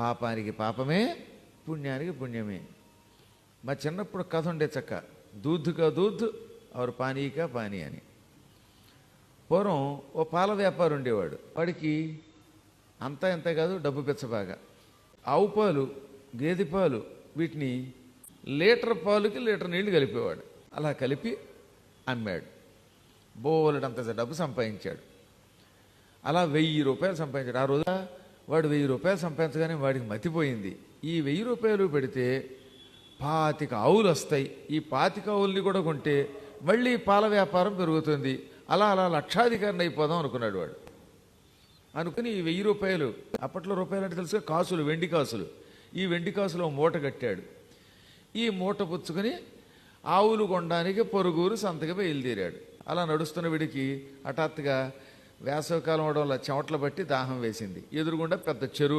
పాపానికి పాపమే పుణ్యానికి పుణ్యమే. మా చిన్నప్పుడు కథ ఉండే చక్క దూద్దుగా దూద్ ఆరు పానీకా పానీ అని. పూర్వం ఓ పాల వ్యాపారం ఉండేవాడు. వాడికి అంతా ఎంత కాదు డబ్బు పెచ్చబాగా ఆవు పాలు గేదె పాలు వీటిని లీటర్ పాలుకి లీటర్ నీళ్ళు కలిపేవాడు. అలా కలిపి అమ్మాడు. బోలెడంత డబ్బు సంపాదించాడు. అలా వెయ్యి రూపాయలు సంపాదించాడు. ఆ రోజు వాడు వెయ్యి రూపాయలు సంపాదించగానే వాడికి మతిపోయింది. ఈ వెయ్యి రూపాయలు పెడితే పాతిక ఆవులు వస్తాయి. ఈ పాతిక ఆవుల్ని కూడా కొంటే మళ్ళీ పాల వ్యాపారం పెరుగుతుంది. అలా అలా లక్షాధికారిని అయిపోదాం అనుకున్నాడు వాడు. అనుకుని ఈ వెయ్యి రూపాయలు అప్పట్లో రూపాయలు అంటే తెలుసు కాసులు వెండి కాసులు. ఈ వెండి కాసులు మూట కట్టాడు. ఈ మూట పుచ్చుకొని ఆవులు కొనడానికి పొరుగురు సంతకి బయలుదేరాడు. అలా నడుస్తున్న వీడికి హఠాత్తుగా వేసవికాలం అవడం వల్ల చెమటలు బట్టి దాహం వేసింది. ఎదురుగుండా పెద్ద చెరువు